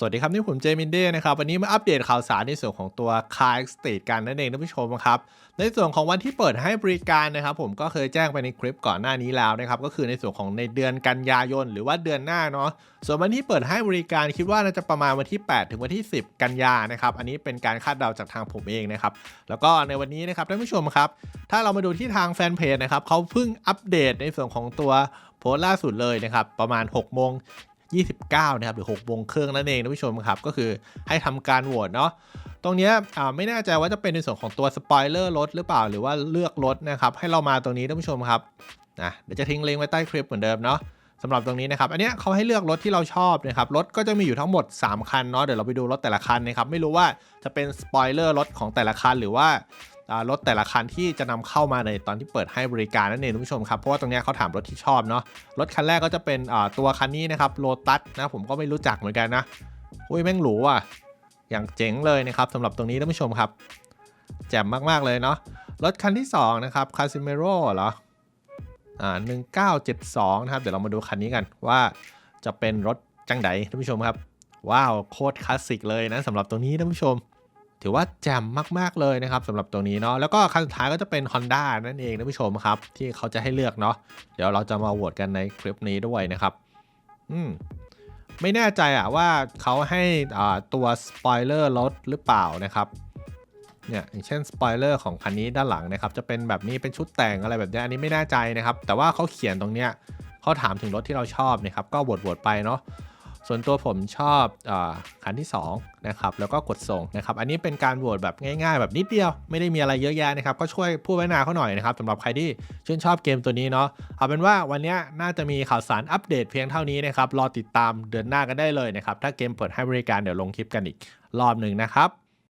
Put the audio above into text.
สวัสดีครับ นี่ผมเจมินเด้นะครับ วันนี้มาอัปเดตข่าวสารในส่วนของตัว Car State กันนั่นเองท่านผู้ชมครับ ในส่วนของวันที่เปิดให้บริการนะครับ ผมก็เคยแจ้งไปในคลิปก่อนหน้านี้แล้วนะครับ ก็คือในส่วนของในเดือนกันยายน หรือว่าเดือนหน้าเนาะส่วนวันที่เปิดให้บริการคิดว่าน่าจะประมาณวันที่ 8 ถึงวันที่ 10 กันยานะครับ อันนี้เป็นการคาดเดาจากทางผมเองนะครับแล้วก็ในวันนี้นะครับท่านผู้ชมครับถ้าเรามาดูที่ทางแฟนเพจนะครับเขาเพิ่งอัปเดตในส่วนของตัวโพสต์ล่าสุดเลยนะครับ ประมาณ6โมง 29 นะครับ หรือ6โมงครึ่องนั่นเองท่านผู้ชมครับ ก็คือให้ทำการโหวตเนาะ ตรงนี้อ่าไม่แน่ใจว่าจะเป็นในส่วนของตัวสปอยเลอร์รถหรือเปล่า หรือว่าเลือกรถนะครับ ให้เรามาตรงนี้ท่านผู้ชมครับนะเดี๋ยวจะทิ้งลิงก์ไว้ใต้คลิปเหมือนเดิมเนาะสำหรับตรงนี้นะครับ อันนี้เขาให้เลือกรถที่เราชอบนะครับ รถก็จะมีอยู่ทั้งหมด 3 คันเนาะ เดี๋ยวเราไปดูรถแต่ละคันนะครับ ไม่รู้ว่าจะเป็นสปอยเลอร์รถของแต่ละคันหรือว่า รถแต่ละคันที่จะนำเข้ามาในตอนที่เปิดให้บริการนั่นเองท่านผู้ชมครับเพราะว่าตรงนี้เขาถามรถที่ชอบเนาะรถคันแรกก็จะเป็นตัวคันนี้นะครับโ o ตัสนะผมก็ไม่รู้จักเหมือนกันนะอุ้ยแม่งหรูอะอย่างเจ๋งเลยนะครับสำหรับตรงนี้ท่านผู้ชมครับ แจ่มมากๆเลยเนาะรถคันที่2นะครับคาซิเมโร่เหรออ่า1972นะครับเดี๋ยวเรามาดูคันนี้กันว่าจะเป็นรถจังไดท่านผู้ชมครับ ว้าวโคตรคลาสสิกเลยนะสำหรับตรงนี้ท่านผู้ชม ถือว่าแจ่มมาก ๆ เลยนะครับสำหรับตรงนี้เนาะแล้วก็คันสุดท้ายก็จะเป็น Honda นั่นเองท่านผู้ชมครับ ที่เขาจะให้เลือกเนาะเดี๋ยวเราจะมาโหวตกันในคลิปนี้ด้วยนะครับ อืมไม่แน่ใจอะว่าเขาให้ตัวสปอยเลอร์รถหรือเปล่านะครับเนี่ยอย่างเช่นสปอยเลอร์ของคันนี้ด้านหลังนะครับจะเป็นแบบนี้เป็นชุดแต่งอะไรแบบนี้อันนี้ไม่แน่ใจนะครับ แต่ว่าเขาเขียนตรงเนี้ยเขาถามถึงรถที่เราชอบนะครับก็โหวตโหวตไปเนาะ ส่วนตัวผมชอบอาคันที่2นะครับแล้วก็กดส่งนะครับอันนี้เป็นการโหวตแบบง่ายๆ แบบนิดเดียวไม่ได้มีอะไรเยอะแยะนะครับก็ช่วยผู้พัฒนาเขาหน่อยนะครับสำหรับใครที่ชื่นชอบเกมตัวนี้เนาะเอาเป็นว่าวันนี้น่าจะมีข่าวสารอัปเดตเพียงเท่านี้นะครับรอติดตามเดือนหน้ากันได้เลยนะครับถ้าเกมเปิดให้บริการเดี๋ยวลงคลิปกันอีกรอบหนึ่งนะครับ